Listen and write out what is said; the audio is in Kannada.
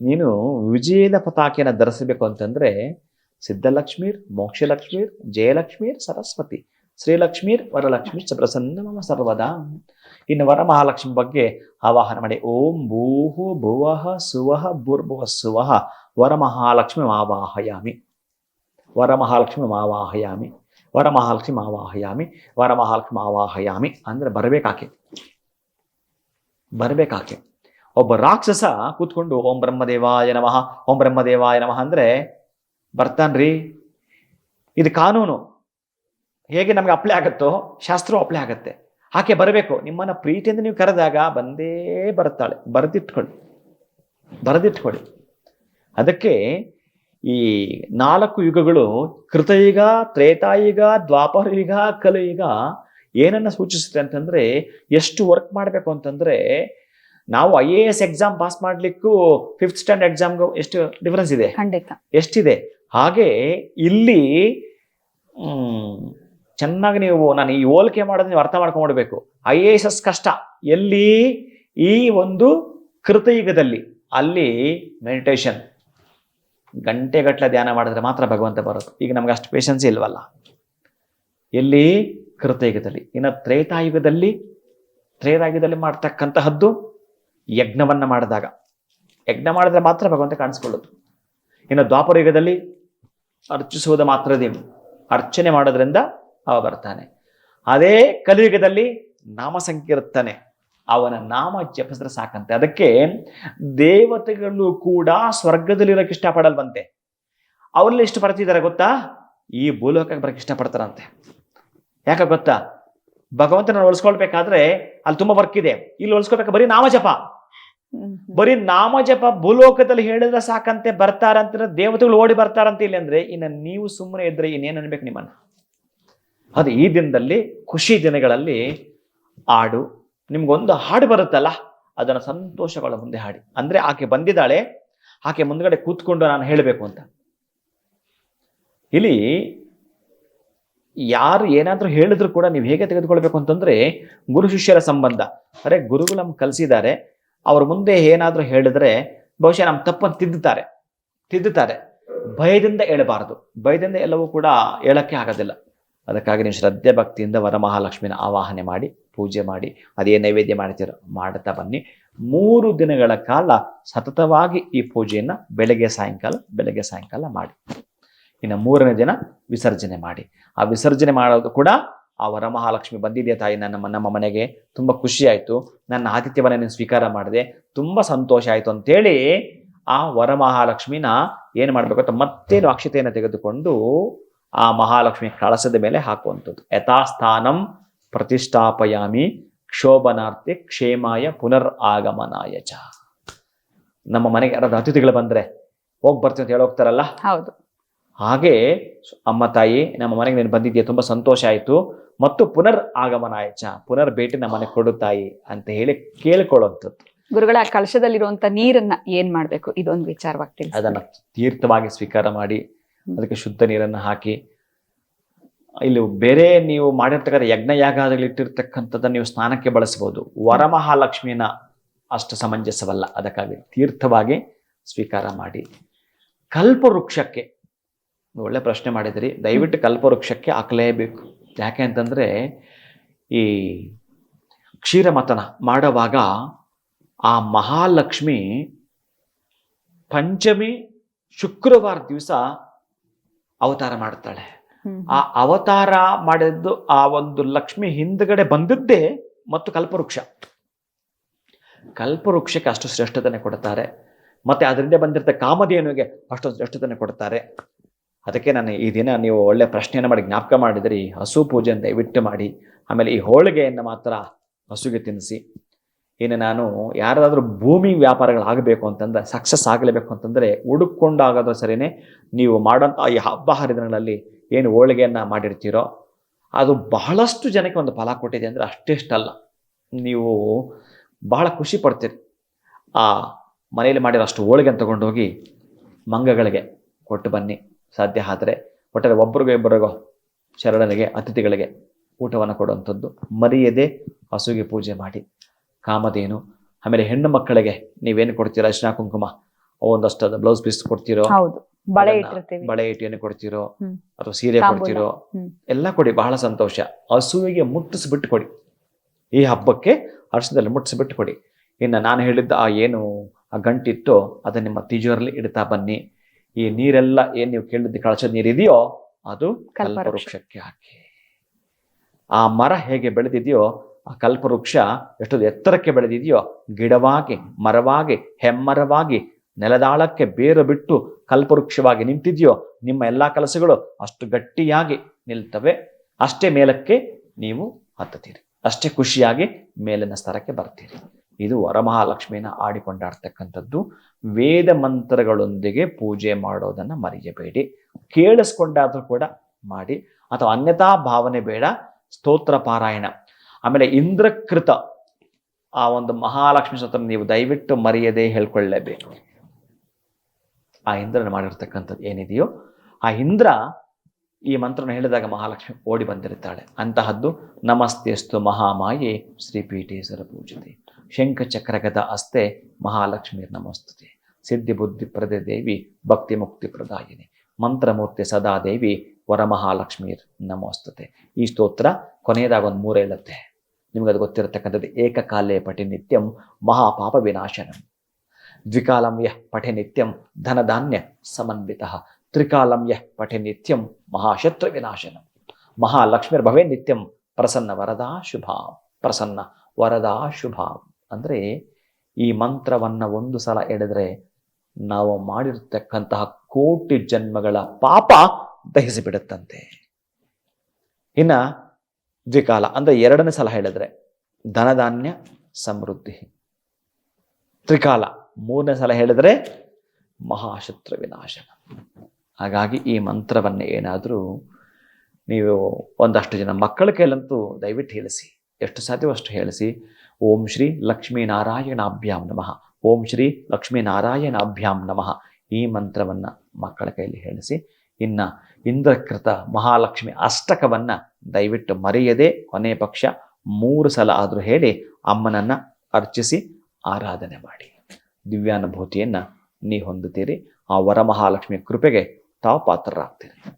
ನೀನು ವಿಜಯದ ಪತಾಕೆಯನ್ನು ಧರಿಸಬೇಕು ಅಂತಂದ್ರೆ ಸಿದ್ಧಲಕ್ಷ್ಮೀರ್, ಮೋಕ್ಷಲಕ್ಷ್ಮೀರ್, ಜಯಲಕ್ಷ್ಮೀರ್, ಸರಸ್ವತಿ, ಶ್ರೀಲಕ್ಷ್ಮೀರ್, ವರಲಕ್ಷ್ಮೀರ್ ಪ್ರಸನ್ನ ಮಮ ಸರ್ವದಾ. ಇನ್ನು ವರಮಹಾಲಕ್ಷ್ಮಿ ಬಗ್ಗೆ ಆವಾಹನ ಮಾಡಿ. ಓಂ ಭೂಹು ಭುವಃ ಸುವಹ ಭೂರ್ಭುವ ಸುವಹ ವರಮಹಾಲಕ್ಷ್ಮಿ ಮಾವಾಹಯಾಮಿ. ವರಮಹಾಲಕ್ಷ್ಮಿ ಮಹಾಲಕ್ಷ್ಮಿ ವರಮಹಾಲಕ್ಷ್ಮಿ ವರ ವರಮಹಾಲಕ್ಷ್ಮಿ ಮಾವಾಹಯಾಮಿ. ಅಂದ್ರೆ ಬರಬೇಕಾಕೆ. ಬರಬೇಕಾಕೆ. ಒಬ್ಬ ರಾಕ್ಷಸ ಕೂತ್ಕೊಂಡು, ಓಂ ಬ್ರಹ್ಮದೇವಾಯ ನಮಃ, ಓಂ ಬ್ರಹ್ಮದೇವಾಯ ನಮಃ ಅಂದ್ರೆ ಬರ್ತಾನ್ರಿ. ಇದು ಕಾನೂನು. ಹೇಗೆ ನಮಗೆ ಅಪ್ಲೈ ಆಗುತ್ತೋ, ಶಾಸ್ತ್ರವು ಅಪ್ಲೈ ಆಗುತ್ತೆ. ಆಕೆ ಬರಬೇಕು. ನಿಮ್ಮನ್ನು ಪ್ರೀತಿಯಿಂದ ನೀವು ಕರೆದಾಗ ಬಂದೇ ಬರುತ್ತಾಳೆ. ಬರೆದಿಟ್ಕೊಳ್ಳಿ. ಬರೆದಿಟ್ಕೊಳ್ಳಿ. ಅದಕ್ಕೆ ಈ ನಾಲ್ಕು ಯುಗಗಳು ಕೃತಯುಗ, ತ್ರೇತಾಯುಗ, ದ್ವಾಪರಯುಗ, ಕಲಿಯುಗ ಏನನ್ನ ಸೂಚಿಸುತ್ತೆ ಅಂತಂದ್ರೆ, ಎಷ್ಟು ವರ್ಕ್ ಮಾಡಬೇಕು ಅಂತಂದ್ರೆ ನಾವು I A S exam pass ಮಾಡ್ಲಿಕ್ಕೂ ಫಿಫ್ತ್ ಸ್ಟ್ಯಾಂಡರ್ಡ್ ಎಕ್ಸಾಮ್ಗೂ ಎಷ್ಟು ಡಿಫರೆನ್ಸ್ ಇದೆ? ಖಂಡಿತ. ಎಷ್ಟಿದೆ? ಹಾಗೆ ಇಲ್ಲಿ ಚೆನ್ನಾಗಿ ನೀವು ನಾನು ಈ ಹೋಲಿಕೆ ಮಾಡೋದು ನೀವು ಅರ್ಥ ಮಾಡ್ಕೊಂಡ್ಬಿಡ್ಬೇಕು. ಐ ಎ ಎಸ್ ಎಸ್ ಕಷ್ಟ. ಎಲ್ಲಿ? ಈ ಒಂದು ಕೃತಯುಗದಲ್ಲಿ. ಅಲ್ಲಿ ಮೆಡಿಟೇಷನ್ ಗಂಟೆಗಟ್ಟಲೆ ಧ್ಯಾನ ಮಾಡಿದ್ರೆ ಮಾತ್ರ ಭಗವಂತ ಬರೋದು. ಈಗ ನಮ್ಗೆ ಅಷ್ಟು ಪೇಷನ್ಸ್ ಇಲ್ವಲ್ಲ. ಎಲ್ಲಿ? ಕೃತಯುಗದಲ್ಲಿ. ಇನ್ನು ತ್ರೇತಾಯುಗದಲ್ಲಿ. ತ್ರೇತಾಯುಗದಲ್ಲಿ ಮಾಡ್ತಕ್ಕಂತಹದ್ದು ಯಜ್ಞವನ್ನ ಮಾಡಿದಾಗ. ಯಜ್ಞ ಮಾಡಿದ್ರೆ ಮಾತ್ರ ಭಗವಂತ ಕಾಣಿಸ್ಕೊಳ್ಳೋದು. ಇನ್ನು ದ್ವಾಪರ ಯುಗದಲ್ಲಿ ಅರ್ಚಿಸುವುದು ಮಾತ್ರದೇ ಅರ್ಚನೆ ಮಾಡೋದ್ರಿಂದ ಅವ ಬರ್ತಾನೆ. ಅದೇ ಕಲಿಯುಗದಲ್ಲಿ ನಾಮ ಸಂಕೀರ್ತನೆ ಅವನ ನಾಮ ಜಪಿಸಿದ್ರೆ ಸಾಕಂತೆ. ಅದಕ್ಕೆ ದೇವತೆಗಳು ಕೂಡ ಸ್ವರ್ಗದಲ್ಲಿರೋಕೆ ಇಷ್ಟಪಡಲ್ವಂತೆ. ಅವರಲ್ಲಿ ಎಷ್ಟು ಪಡ್ತಿದ್ದಾರೆ ಗೊತ್ತಾ? ಈ ಭೂಲೋಕಕ್ಕೆ ಬರಕ್ಕೆ ಇಷ್ಟಪಡ್ತಾರಂತೆ. ಯಾಕೆ ಗೊತ್ತಾ? ಭಗವಂತನ ಉಳಿಸ್ಕೊಳ್ಬೇಕಾದ್ರೆ ಅಲ್ಲಿ ತುಂಬಾ ವರ್ಕ್ ಇದೆ. ಇಲ್ಲಿ ಉಳಿಸ್ಕೊಳ್ಬೇಕು ಬರೀ ನಾಮ ಜಪ ಹ್ಮ್, ಹ್ಮ್. ಬರೀ ನಾಮಜಪ ಭೂಲೋಕದಲ್ಲಿ ಹೇಳಿದ್ರೆ ಸಾಕಂತೆ ಬರ್ತಾರಂತ ದೇವತೆಗಳು ಓಡಿ ಬರ್ತಾರಂತ ಇಲ್ಲಿ ಅಂದ್ರೆ ಇನ್ನು ನೀವು ಸುಮ್ಮನೆ ಇದ್ರೆ ಇನ್ನೇನು ಅನ್ಬೇಕು ನಿಮ್ಮನ್ನ? ಅದು ಈ ದಿನದಲ್ಲಿ ಖುಷಿ ದಿನಗಳಲ್ಲಿ ಹಾಡು, ನಿಮ್ಗೊಂದು ಹಾಡು ಬರುತ್ತಲ್ಲ, ಅದನ್ನು ಸಂತೋಷಗಳ ಮುಂದೆ ಹಾಡಿ. ಅಂದ್ರೆ ಆಕೆ ಬಂದಿದ್ದಾಳೆ, ಆಕೆ ಮುಂದ್ಗಡೆ ಕೂತ್ಕೊಂಡು ನಾನು ಹೇಳಬೇಕು ಅಂತ. ಇಲ್ಲಿ ಯಾರು ಏನಾದ್ರೂ ಹೇಳಿದ್ರು ಕೂಡ ನೀವು ಹೇಗೆ ತೆಗೆದುಕೊಳ್ಬೇಕು ಅಂತಂದ್ರೆ ಗುರು ಶಿಷ್ಯರ ಸಂಬಂಧ. ಅರೆ ಗುರುಗಳು ನಮ್ಗೆ ಕಲಿಸಿದ್ದಾರೆ ಅವ್ರ ಮುಂದೆ ಏನಾದರೂ ಹೇಳಿದ್ರೆ ಬಹುಶಃ ನಮ್ಮ ತಪ್ಪನ್ನು ತಿದ್ದುತ್ತಾರೆ. ತಿದ್ದುತ್ತಾರೆ. ಭಯದಿಂದ ಹೇಳಬಾರದು. ಭಯದಿಂದ ಎಲ್ಲವೂ ಕೂಡ ಹೇಳಕ್ಕೆ ಆಗೋದಿಲ್ಲ. ಅದಕ್ಕಾಗಿ ನೀವು ಶ್ರದ್ಧೆ ಭಕ್ತಿಯಿಂದ ವರಮಹಾಲಕ್ಷ್ಮಿನ ಆವಾಹನೆ ಮಾಡಿ, ಪೂಜೆ ಮಾಡಿ, ಅದೇ ನೈವೇದ್ಯ ಮಾಡ್ತೀರ, ಮಾಡ್ತಾ ಬನ್ನಿ. ಮೂರು ದಿನಗಳ ಕಾಲ ಸತತವಾಗಿ ಈ ಪೂಜೆಯನ್ನು ಬೆಳಗ್ಗೆ ಸಾಯಂಕಾಲ ಬೆಳಗ್ಗೆ ಸಾಯಂಕಾಲ ಮಾಡಿ. ಇನ್ನು ಮೂರನೇ ದಿನ ವಿಸರ್ಜನೆ ಮಾಡಿ. ಆ ವಿಸರ್ಜನೆ ಮಾಡೋದು ಕೂಡ ಆ ವರಮಹಾಲಕ್ಷ್ಮಿ ಬಂದಿದೆಯಾ ತಾಯಿ ನನ್ನ ನಮ್ಮ ಮನೆಗೆ? ತುಂಬ ಖುಷಿ ಆಯಿತು. ನನ್ನ ಆತಿಥ್ಯವನ್ನು ನೀನು ಸ್ವೀಕಾರ ಮಾಡಿದೆ. ತುಂಬ ಸಂತೋಷ ಆಯಿತು ಅಂತೇಳಿ ಆ ವರಮಹಾಲಕ್ಷ್ಮಿನ ಏನು ಮಾಡಬೇಕು ಅಂತ ಮತ್ತೆ ಅಕ್ಷತೆಯನ್ನು ತೆಗೆದುಕೊಂಡು ಆ ಮಹಾಲಕ್ಷ್ಮಿ ಕಳಸದ ಮೇಲೆ ಹಾಕುವಂಥದ್ದು. ಯಥಾಸ್ಥಾನಂ ಪ್ರತಿಷ್ಠಾಪಯಾಮಿ ಕ್ಷೋಭನಾರ್ಥಿ ಕ್ಷೇಮಾಯ ಪುನರ್ ಆಗಮನಾಯ ಚ. ನಮ್ಮ ಮನೆಗೆ ಯಾರಾದ್ರೂ ಅತಿಥಿಗಳು ಬಂದ್ರೆ ಹೋಗಿ ಬರ್ತೀವಿ ಅಂತ ಹೇಳೋಗ್ತಾರಲ್ಲ ಹೌದು. ಹಾಗೆ ಅಮ್ಮ ತಾಯಿ ನಮ್ಮ ಮನೆಗೆ ನೀನು ಬಂದಿದ್ಯಾ? ತುಂಬಾ ಸಂತೋಷ ಆಯಿತು. ಮತ್ತು ಪುನರ್ ಆಗಮನ ಆಯ್ಚ ಪುನರ್ ಭೇಟಿ ನಮ್ಮ ಮನೆಗೆ ಕೊಡು ತಾಯಿ ಅಂತ ಹೇಳಿ ಕೇಳ್ಕೊಳ್ಳುವಂಥದ್ದು. ಗುರುಗಳ ಕಳಶದಲ್ಲಿರುವಂತ ನೀರನ್ನ ಏನ್ ಮಾಡ್ಬೇಕು? ಇದೊಂದು ವಿಚಾರವಾಗಿ ತಿಳಿಸಿ ಅದನ್ನ ತೀರ್ಥವಾಗಿ ಸ್ವೀಕಾರ ಮಾಡಿ ಅದಕ್ಕೆ ಶುದ್ಧ ನೀರನ್ನು ಹಾಕಿ. ಇಲ್ಲಿ ಬೇರೆ ನೀವು ಮಾಡಿರ್ತಕ್ಕಂಥ ಯಜ್ಞ ಯಾಗಾದಲ್ಲಿ ಇಟ್ಟಿರ್ತಕ್ಕಂಥದ್ದನ್ನ ನೀವು ಸ್ನಾನಕ್ಕೆ ಬಳಸಬಹುದು ವರಮಹಾಲಕ್ಷ್ಮಿನ ಅಷ್ಟು ಸಮಂಜಸವಲ್ಲ. ಅದಕ್ಕಾಗಿ ತೀರ್ಥವಾಗಿ ಸ್ವೀಕಾರ ಮಾಡಿ. ಕಲ್ಪವೃಕ್ಷಕ್ಕೆ ಒಳ್ಳೆ ಪ್ರಶ್ನೆ ಮಾಡಿದ್ರಿ. ದಯವಿಟ್ಟು ಕಲ್ಪವೃಕ್ಷಕ್ಕೆ ಹಾಕಲೇಬೇಕು. ಯಾಕೆ ಅಂತಂದ್ರೆ ಈ ಕ್ಷೀರಮತನ ಮಾಡುವಾಗ ಆ ಮಹಾಲಕ್ಷ್ಮಿ ಪಂಚಮಿ ಶುಕ್ರವಾರ ದಿವಸ ಅವತಾರ ಮಾಡ್ತಾಳೆ ಆ ಅವತಾರ ಮಾಡಿದ್ದು ಆ ಒಂದು ಲಕ್ಷ್ಮಿ ಹಿಂದ್ಗಡೆ ಬಂದದ್ದೇ ಮತ್ತು ಕಲ್ಪವೃಕ್ಷ. ಕಲ್ಪವೃಕ್ಷಕ್ಕೆ ಅಷ್ಟು ಶ್ರೇಷ್ಠತನೆ ಕೊಡ್ತಾರೆ ಮತ್ತೆ ಅದರಿಂದ ಬಂದಿರ್ತ ಕಾಮಧೇನುವಿಗೆ ಅಷ್ಟೊಂದು ಶ್ರೇಷ್ಠತನೆ ಕೊಡ್ತಾರೆ ಅದಕ್ಕೆ ನಾನು ಈ ದಿನ ನೀವು ಒಳ್ಳೆ ಪ್ರಶ್ನೆಯನ್ನು ಮಾಡಿ ಜ್ಞಾಪಕ ಮಾಡಿದ್ರಿ. ಹಸು ಪೂಜೆಯನ್ನು ದಯವಿಟ್ಟು ಮಾಡಿ. ಆಮೇಲೆ ಈ ಹೋಳಿಗೆಯನ್ನು ಮಾತ್ರ ಹಸುಗೆ ತಿನ್ನಿಸಿ. ಇನ್ನು ನಾನು ಯಾರಾದರೂ ಭೂಮಿ ವ್ಯಾಪಾರಗಳಾಗಬೇಕು ಅಂತಂದ್ರೆ ಸಕ್ಸಸ್ ಆಗಲೇಬೇಕು ಅಂತಂದರೆ ಹುಡುಕೊಂಡಾಗಾದ್ರೂ ಸರಿಯೇ ನೀವು ಮಾಡೋಂಥ ಈ ಹಬ್ಬ ಹರಿದಿನಗಳಲ್ಲಿ ಏನು ಹೋಳಿಗೆಯನ್ನು ಮಾಡಿರ್ತೀರೋ, ಅದು ಬಹಳಷ್ಟು ಜನಕ್ಕೆ ಒಂದು ಫಲ ಕೊಟ್ಟಿದೆ ಅಂದರೆ ಅಷ್ಟಿಷ್ಟಲ್ಲ ನೀವು ಬಹಳ ಖುಷಿ ಪಡ್ತೀರಿ. ಆ ಮನೆಯಲ್ಲಿ ಮಾಡಿರೋ ಅಷ್ಟು ಹೋಳಿಗೆನ ತಗೊಂಡೋಗಿ ಮಂಗಗಳಿಗೆ ಕೊಟ್ಟು ಬನ್ನಿ. ಸಾಧ್ಯ ಆದರೆ ಒಟ್ಟಾರೆ ಒಬ್ರಿಗೋ ಇಬ್ಬರಿಗೋ ಶರಣರಿಗೆ ಅತಿಥಿಗಳಿಗೆ ಊಟವನ್ನು ಕೊಡುವಂಥದ್ದು. ಮರೆಯದೆ ಹಸುಗೆ ಪೂಜೆ ಮಾಡಿ. ಕಾಮಧೇನು. ಆಮೇಲೆ ಹೆಣ್ಣು ಮಕ್ಕಳಿಗೆ ನೀವೇನು ಕೊಡ್ತೀರಾ? ಅರಿಶಿನ ಕುಂಕುಮ. ಒಂದಷ್ಟು ಬ್ಲೌಸ್ ಪೀಸ್ ಕೊಡ್ತಿರೋ? ಬಳೆ ಬಳೆ ಇಟ್ಟಿಯನ್ನು ಕೊಡ್ತಿರೋ? ಅಥವಾ ಸೀರೆ ಕೊಡ್ತೀರೋ? ಕೊಡ್ತಿರೋ ಎಲ್ಲ ಕೊಡಿ. ಬಹಳ ಸಂತೋಷ. ಹಸುವಿಗೆ ಮುಟ್ಟಿಸ್ಬಿಟ್ಟು ಕೊಡಿ. ಈ ಹಬ್ಬಕ್ಕೆ ಅರ್ಶದಲ್ಲಿ ಮುಟ್ಟಿಸ್ಬಿಟ್ಟು ಕೊಡಿ. ಇನ್ನು ನಾನು ಹೇಳಿದ್ದ ಆ ಏನು ಆ ಗಂಟಿತ್ತು ಅದನ್ನ ನಿಮ್ಮ ತಿಜೋರಲ್ಲಿ ಇಡ್ತಾ ಬನ್ನಿ. ಈ ನೀರೆಲ್ಲ ಏನ್ ನೀವು ಕೇಳಿದ್ದು ಕಳಚದ ನೀರಿದೆಯೋ ಅದು ಕಲ್ಪವೃಕ್ಷಕ್ಕೆ ಹಾಕಿ. ಆ ಮರ ಹೇಗೆ ಬೆಳೆದಿದೆಯೋ ಆ ಕಲ್ಪವೃಕ್ಷ ಎಷ್ಟು ಎತ್ತರಕ್ಕೆ ಬೆಳೆದಿದೆಯೋ ಗಿಡವಾಗಿ ಮರವಾಗಿ ಹೆಮ್ಮರವಾಗಿ ನೆಲದಾಳಕ್ಕೆ ಬೇರು ಬಿಟ್ಟು ಕಲ್ಪವೃಕ್ಷವಾಗಿ ನಿಂತಿದೆಯೋ ನಿಮ್ಮ ಎಲ್ಲಾ ಕೆಲಸಗಳು ಅಷ್ಟು ಗಟ್ಟಿಯಾಗಿ ನಿಲ್ತವೆ. ಅಷ್ಟೇ ಮೇಲಕ್ಕೆ ನೀವು ಹತ್ತುತ್ತೀರಿ. ಅಷ್ಟೇ ಖುಷಿಯಾಗಿ ಮೇಲಿನ ಸ್ತರಕ್ಕೆ ಬರ್ತೀರಿ. ಇದು ವರಮಹಾಲಕ್ಷ್ಮಿನ ಆಡಿಕೊಂಡಾಡ್ತಕ್ಕಂಥದ್ದು. ವೇದ ಮಂತ್ರಗಳೊಂದಿಗೆ ಪೂಜೆ ಮಾಡೋದನ್ನ ಮರೆಯಬೇಡಿ. ಕೇಳಿಸ್ಕೊಂಡಾದ್ರೂ ಕೂಡ ಮಾಡಿ. ಅಥವಾ ಅನ್ಯತಾ ಭಾವನೆ ಬೇಡ. ಸ್ತೋತ್ರ ಪಾರಾಯಣ. ಆಮೇಲೆ ಇಂದ್ರಕೃತ, ಆ ಒಂದು ಮಹಾಲಕ್ಷ್ಮಿ ಸ್ತೋತ್ರ ನೀವು ದಯವಿಟ್ಟು ಮರೆಯದೆ ಹೇಳ್ಕೊಳ್ಳೇಬೇಕು. ಆ ಇಂದ್ರನ ಮಾಡಿರ್ತಕ್ಕಂಥದ್ದು ಏನಿದೆಯೋ, ಆ ಇಂದ್ರ ಈ ಮಂತ್ರನ ಹೇಳಿದಾಗ ಮಹಾಲಕ್ಷ್ಮಿ ಓಡಿ ಬಂದಿರ್ತಾಳೆ ಅಂತಹದ್ದು ನಮಸ್ತೆಸ್ತು ಮಹಾಮಾಯೆ ಶ್ರೀಪೀಠೇಶ್ವರ ಪೂಜತೆ. ಶಂಖ ಚಕ್ರಗದ ಅಸ್ತೆ ಮಹಾಲಕ್ಷ್ಮೀರ್ ನಮಸ್ತುತೆ. ಸಿದ್ಧಿ ಬುದ್ಧಿ ಪ್ರದೆ ದೇವಿ, ಭಕ್ತಿ ಮುಕ್ತಿ ಪ್ರದಾಯಿನಿ. ಮಂತ್ರಮೂರ್ತಿ ಸದಾ ದೇವಿ ವರಮಹಾಲಕ್ಷ್ಮೀರ್ ನಮೋಸ್ತುತೆ. ಈ ಸ್ತೋತ್ರ ಕೊನೆಯದಾಗ ಒಂದು ಮೂರೇ ಹೇಳುತ್ತೆ. ಅದು ಗೊತ್ತಿರತಕ್ಕಂಥದ್ದು ಏಕಕಾಲೇ ಪಠಿ ನಿತ್ಯಂ ಮಹಾಪಾಪ ವಿನಾಶನಂ. ದ್ವಿಕಾಲಂ ಯಃ ಪಠೆ ನಿತ್ಯಂ ಧನಧಾನ್ಯ ಸಮನ್ವಿತ. ತ್ರಿಕಾಲಂ ಯಃ ಪಠೆ ನಿತ್ಯಂ ಮಹಾಶತ್ರು ವಿನಾಶನಂ. ಮಹಾಲಕ್ಷ್ಮಿರ್ ಭವೇ ನಿತ್ಯಂ ಪ್ರಸನ್ನ ವರದಾ ಶುಭಾ. ಪ್ರಸನ್ನ ವರದಾ ಶುಭಾ. ಅಂದ್ರೆ ಈ ಮಂತ್ರವನ್ನ ಒಂದು ಸಲ ಎಡೆದ್ರೆ ನಾವು ಮಾಡಿರ್ತಕ್ಕಂತಹ ಕೋಟಿ ಜನ್ಮಗಳ ಪಾಪ ದಹಿಸಿಬಿಡುತ್ತಂತೆ. ಇನ್ನ ದ್ವಿಕಾಲ, ಅಂದ್ರೆ ಎರಡನೇ ಸಲ ಹೇಳಿದ್ರೆ ಧನಧಾನ್ಯ ಸಮೃದ್ಧಿ. ತ್ರಿಕಾಲ, ಮೂರನೇ ಸಲ ಹೇಳಿದ್ರೆ ಮಹಾಶತ್ರು ವಿನಾಶನ ಹಾಗಾಗಿ ಈ ಮಂತ್ರವನ್ನ ಏನಾದರೂ ನೀವು ಒಂದಷ್ಟು ಜನ ಮಕ್ಕಳ ಕೈಲಂತೂ ದಯವಿಟ್ಟು ಹೇಳಿಸಿ, ಎಷ್ಟು ಸಾಧ್ಯವೋ ಅಷ್ಟು ಹೇಳಿಸಿ. ಓಂ ಶ್ರೀ ಲಕ್ಷ್ಮೀನಾರಾಯಣಾಭ್ಯಾಂ ನಮಃ. ಓಂ ಶ್ರೀ ಲಕ್ಷ್ಮೀನಾರಾಯಣಾಭ್ಯಾಂ ನಮಃ. ಈ ಮಂತ್ರವನ್ನ ಮಕ್ಕಳ ಕೈಯಲ್ಲಿ ಹೇಳಿಸಿ, ಇನ್ನು ಇಂದ್ರಕೃತ ಮಹಾಲಕ್ಷ್ಮಿ ಅಷ್ಟಕವನ್ನ ದಯವಿಟ್ಟು ಮರೆಯದೆ ಕೊನೆ ಪಕ್ಷ ಮೂರು ಸಲ ಆದರೂ ಹೇಳಿ ಅಮ್ಮನನ್ನು ಅರ್ಚಿಸಿ ಆರಾಧನೆ ಮಾಡಿ. ದಿವ್ಯಾನುಭೂತಿಯನ್ನು ನೀ ಹೊಂದುತ್ತೀರಿ. ಆ ವರಮಹಾಲಕ್ಷ್ಮಿಯ ಕೃಪೆಗೆ ತಾವು ಪಾತ್ರರಾಗ್ತೀರಿ.